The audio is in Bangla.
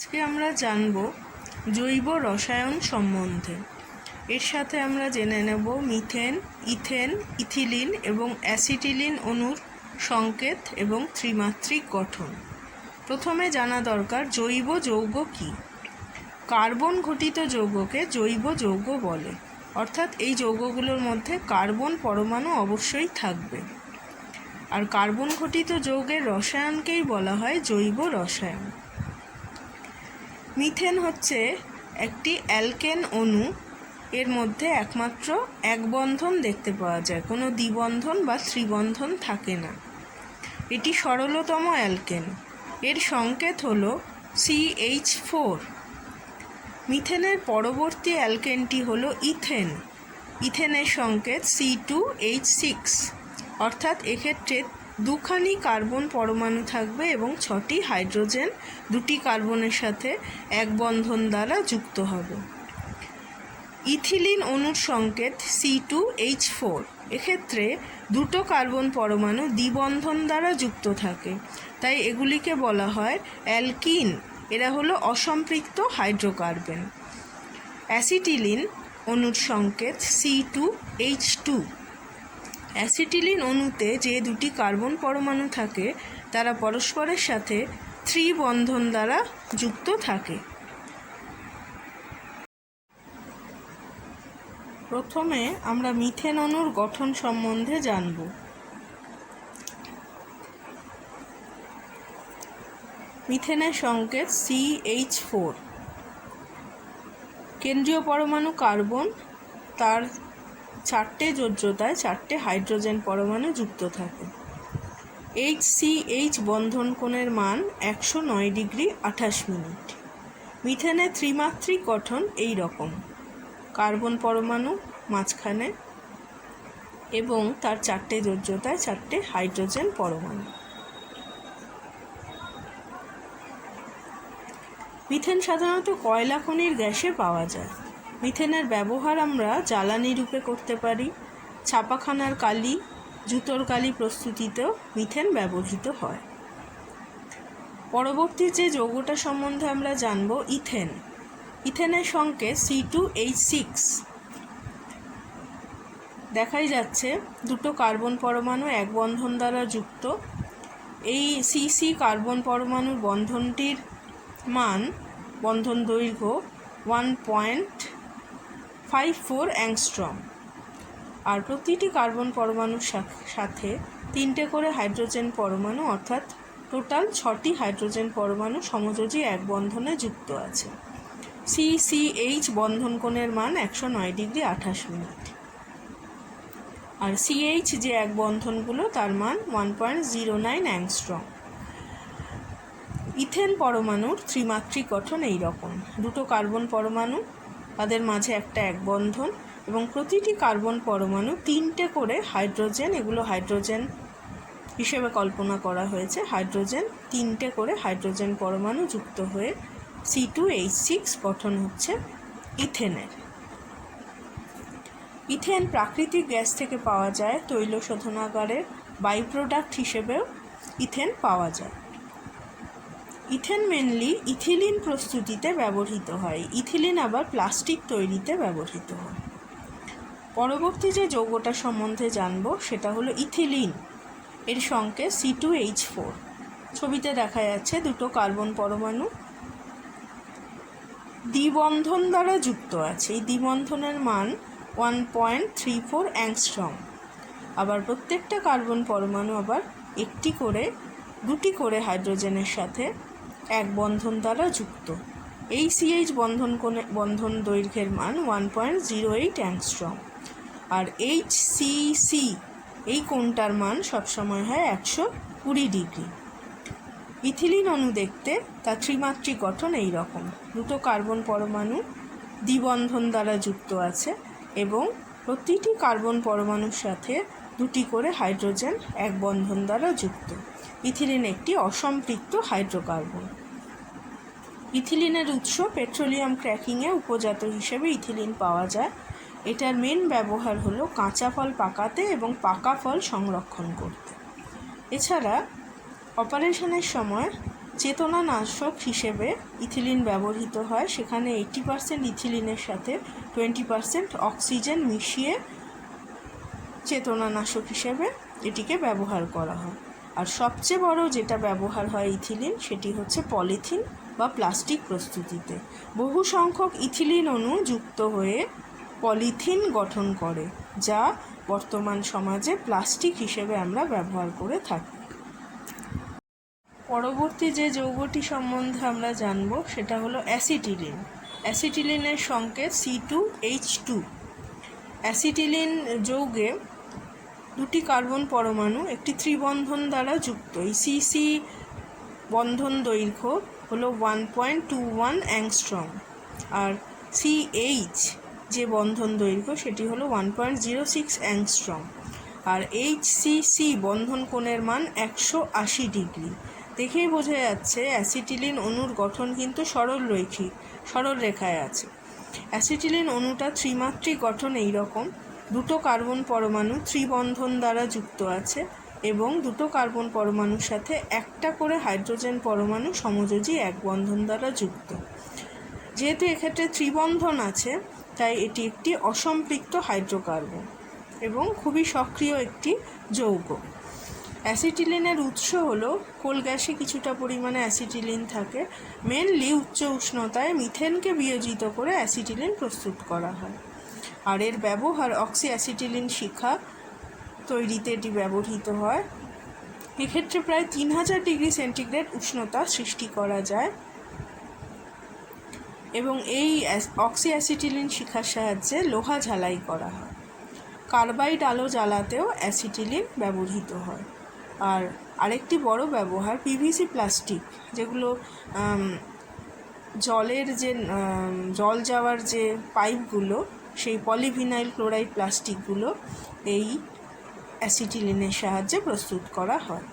আজকে আমরা জানব জৈব রসায়ন সম্বন্ধে। এর সাথে আমরা জেনে নেব মিথেন, ইথেন, ইথিলিন এবং অ্যাসিটিলিন অণুর সংকেত এবং ত্রিমাত্রিক গঠন। প্রথমে জানা দরকার জৈব যৌগ কী? কার্বন ঘটিত যৌগকে জৈব যৌগ বলে। অর্থাৎ এই যৌগগুলোর মধ্যে কার্বন পরমাণু অবশ্যই থাকবে। আর কার্বন ঘটিত যৌগের রসায়নকেই বলা হয় জৈব রসায়ন। মিথেন হচ্ছে একটি অ্যালকেন অণু। এর মধ্যে একমাত্র এক বন্ধন দেখতে পাওয়া যায়। কোনো দ্বিবন্ধন বা ত্রিবন্ধন থাকে না। এটি সরলতম অ্যালকেন। এর সংকেত হল সিএইচ ফোর। মিথেনের পরবর্তী অ্যালকেনটি হল ইথেন। ইথেনের সংকেত সি টু এইচ সিক্স। অর্থাৎ এক্ষেত্রে দুখানি কার্বন পরমাণু থাকবে এবং ছটি হাইড্রোজেন দুটি কার্বনের সাথে এক বন্ধন দ্বারা যুক্ত হবে। ইথিলিন অণুর সংকেত সি টু এইচ ফোর। এক্ষেত্রে দুটো কার্বন পরমাণু দ্বিবন্ধন দ্বারা যুক্ত থাকে। তাই এগুলিকে বলা হয় অ্যালকিন। এরা হলো অসম্পৃক্ত হাইড্রোকার্বন। অ্যাসিটিলিন অণুর সংকেত C two H two. Acetylene অণুতে যে দুটি কার্বন পরমাণু থাকে, তারা পরস্পরের সাথে থ্রি বন্ধন দ্বারা যুক্ত থাকে। প্রথমে আমরা মিথেন অণুর গঠন সম্বন্ধে জানব। মিথেনের সংকেত সি এইচ ফোর কেন্দ্রীয় পরমাণু কার্বন, তার চারটে যোজ্যতায় চারটে হাইড্রোজেন পরমাণু যুক্ত থাকে। এইচ সি এইচ বন্ধন কোণের মান একশো নয় ডিগ্রি আঠাশ মিনিট। মিথেনের ত্রিমাত্রিক গঠন এই রকম। কার্বন পরমাণু মাঝখানে এবং তার চারটে যোজ্যতায় চারটে হাইড্রোজেন পরমাণু। মিথেন সাধারণত কয়লা খনির গ্যাসে পাওয়া যায়। মিথেনের ব্যবহার আমরা জ্বালানি রূপে করতে পারি। ছাপাখানার কালি, জুতোর কালি প্রস্তুতিতেও মিথেন ব্যবহৃত হয়। পরবর্তী যে যৌগটা সম্বন্ধে আমরা জানব, ইথেন। ইথেনের সংকেত সি টু এইচ সিক্স দেখাই যাচ্ছে, দুটো কার্বন পরমাণু এক বন্ধন দ্বারা যুক্ত। এই সিসি কার্বন পরমাণুর বন্ধনটির মান, বন্ধন দৈর্ঘ্য one point five four angstrom. আর প্রতিটি কার্বন পরমাণুর সাথে তিনটে করে হাইড্রোজেন পরমাণু, অর্থাৎ টোটাল ছটি হাইড্রোজেন পরমাণু সমযোজী এক বন্ধনে যুক্ত আছে। সি সিসিএইচ বন্ধন কোণের মান একশো নয় ডিগ্রি আঠাশ মিনিট। আর সিএইচ যে এক বন্ধনগুলো, তার মান one point zero nine angstrom. Ethane পরমাণুর ত্রিমাত্রিক গঠন এই রকম দুটো কার্বন পরমাণু তাদের মাঝে একটা এক বন্ধন এবং প্রতিটি কার্বন পরমাণু তিনটে করে হাইড্রোজেন, এগুলো হাইড্রোজেন হিসেবে কল্পনা করা হয়েছে, হাইড্রোজেন তিনটে করে হাইড্রোজেন পরমাণু যুক্ত হয়ে সি টু এইচ সিক্স গঠন হচ্ছে ইথেনের। ইথেন প্রাকৃতিক গ্যাস থেকে পাওয়া যায় তৈল শোধনাগারের বাই প্রোডাক্ট হিসেবেও ইথেন পাওয়া যায়। ইথেন মেনলি ইথিলিন প্রস্তুতিতে ব্যবহৃত হয়। ইথিলিন আবার প্লাস্টিক তৈরিতে ব্যবহৃত হয়। পরবর্তী যে যৌগটা সম্বন্ধে জানব, সেটা হলো ইথিলিন। এর সংকেত সি টু এইচ ফোর ছবিতে দেখা যাচ্ছে দুটো কার্বন পরমাণু। দ্বিবন্ধন দ্বারা যুক্ত আছে। এই দ্বিবন্ধনের মান one point three four angstrom আবার প্রত্যেকটা কার্বন পরমাণু আবার একটি করে, দুটি করে হাইড্রোজেনের সাথে এক বন্ধন দ্বারা যুক্ত। এই সিএইচ বন্ধন কোণে, বন্ধন দৈর্ঘ্যের মান one point zero eight angstrom আর এইচ সি সি এই কোণটার মান সবসময় হয় একশো কুড়ি ডিগ্রি। ইথিলিন অণু দেখতে তার ত্রিমাত্রিক গঠন এই রকম। দুটো কার্বন পরমাণু দ্বিবন্ধন দ্বারা যুক্ত আছে এবং প্রতিটি কার্বন পরমাণুর সাথে দুটি করে হাইড্রোজেন এক বন্ধন দ্বারা যুক্ত। ইথিলিন একটি অসম্পৃক্ত হাইড্রোকার্বন। ইথিলিনের উৎস পেট্রোলিয়াম ক্র্যাকিংয়ে উপজাত হিসেবে ইথিলিন পাওয়া যায়। এটার মেন ব্যবহার হলো কাঁচা ফল পাকাতে এবং পাকা ফল সংরক্ষণ করতে। এছাড়া অপারেশনের সময় চেতনানাশক হিসেবে ইথিলিন ব্যবহৃত হয়। সেখানে এইটি পার্সেন্ট ইথিলিনের সাথে টোয়েন্টি পার্সেন্ট অক্সিজেন মিশিয়ে চেতনানাশক হিসেবে এটিকে ব্যবহার করা হয়। আর সবচেয়ে বড় যেটা ব্যবহার হয় ইথিলিন, সেটি হচ্ছে পলিথিন বা প্লাস্টিক প্রস্তুতিতে। বহু সংখ্যক ইথিলিন অণু যুক্ত হয়ে পলিথিন গঠন করে, যা বর্তমান সমাজে প্লাস্টিক হিসেবে আমরা ব্যবহার করে থাকি। পরবর্তী যে যৌগটি সম্বন্ধে আমরা জানব, সেটা হলো অ্যাসিটিলিন। অ্যাসিটিলিনের সংকেত C two H two acetylene যৌগে দুটি কার্বন পরমাণু একটি ত্রিবন্ধন দ্বারা যুক্ত। এই সিসি বন্ধন দৈর্ঘ্য হলো one point two one angstrom আর সিএইচ যে বন্ধন দৈর্ঘ্য, সেটি হলো one point zero six angstrom আর এইচ সি সি বন্ধন কোণের মান একশো আশি ডিগ্রি। দেখেই বোঝা যাচ্ছে অ্যাসিটিলিন অণুর গঠন কিন্তু সরল রৈখিক সরল রেখায় আছে। অ্যাসিটিলিন অণুটা ত্রিমাত্রিক গঠন এই রকম। দুটো কার্বন পরমাণু ত্রিবন্ধন দ্বারা যুক্ত আছে এবং দুটো কার্বন পরমাণুর সাথে একটা করে হাইড্রোজেন পরমাণু সমযোজী এক বন্ধন দ্বারা যুক্ত। যেহেতু এক্ষেত্রে ত্রিবন্ধন আছে, তাই এটি একটি অসম্পৃক্ত হাইড্রোকার্বন এবং খুবই সক্রিয় একটি যৌগ। অ্যাসিটিলিনের উৎস হলো, কোল গ্যাসে কিছুটা পরিমাণে অ্যাসিটিলিন থাকে। মেনলি উচ্চ উষ্ণতায় মিথেনকে বিয়োজিত করে অ্যাসিটিলিন প্রস্তুত করা হয়। আর এর ব্যবহার অক্সি অ্যাসিটিলিন শিখা তৈরিতে এটি ব্যবহৃত হয়। এক্ষেত্রে প্রায় তিন হাজার ডিগ্রি সেন্টিগ্রেড উষ্ণতা সৃষ্টি করা যায় এবং এই অক্সি অ্যাসিটিলিন শিখার সাহায্যে লোহা ঝালাই করা হয়। কার্বাইড আলো জ্বালাতেও অ্যাসিটিলিন ব্যবহৃত হয়। আর আরেকটি বড় ব্যবহার পিভিসি প্লাস্টিক, যেগুলো জলের যে জল যাওয়ার যে পাইপগুলো সেই পলিভিনাইল ক্লোরাইড প্লাস্টিকগুলো এই অ্যাসিটিলিনের সাহায্যে প্রস্তুত করা হয়।